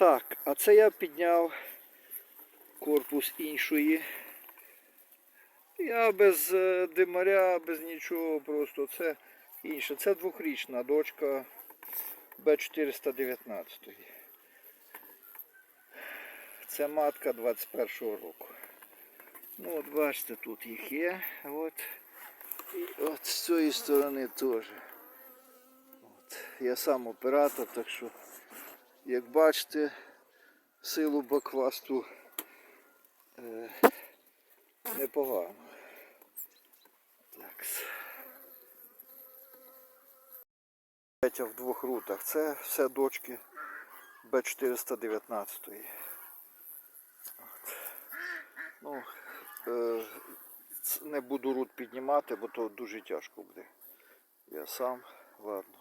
Так, а це я підняв корпус іншої. Я без е, димаря, без нічого, просто це інше. Це двохрічна дочка Б419. Це матка 21-го року. Ну от бачите, тут їх є. От. І от з цієї сторони теж. От. Я сам оператор, так що, як бачите, силу баквасту е, непогано. Так. Третя в двох рутах. Це все дочки Б419. От. Ну, е, не буду рут піднімати, бо то дуже тяжко буде. Я сам, ладно.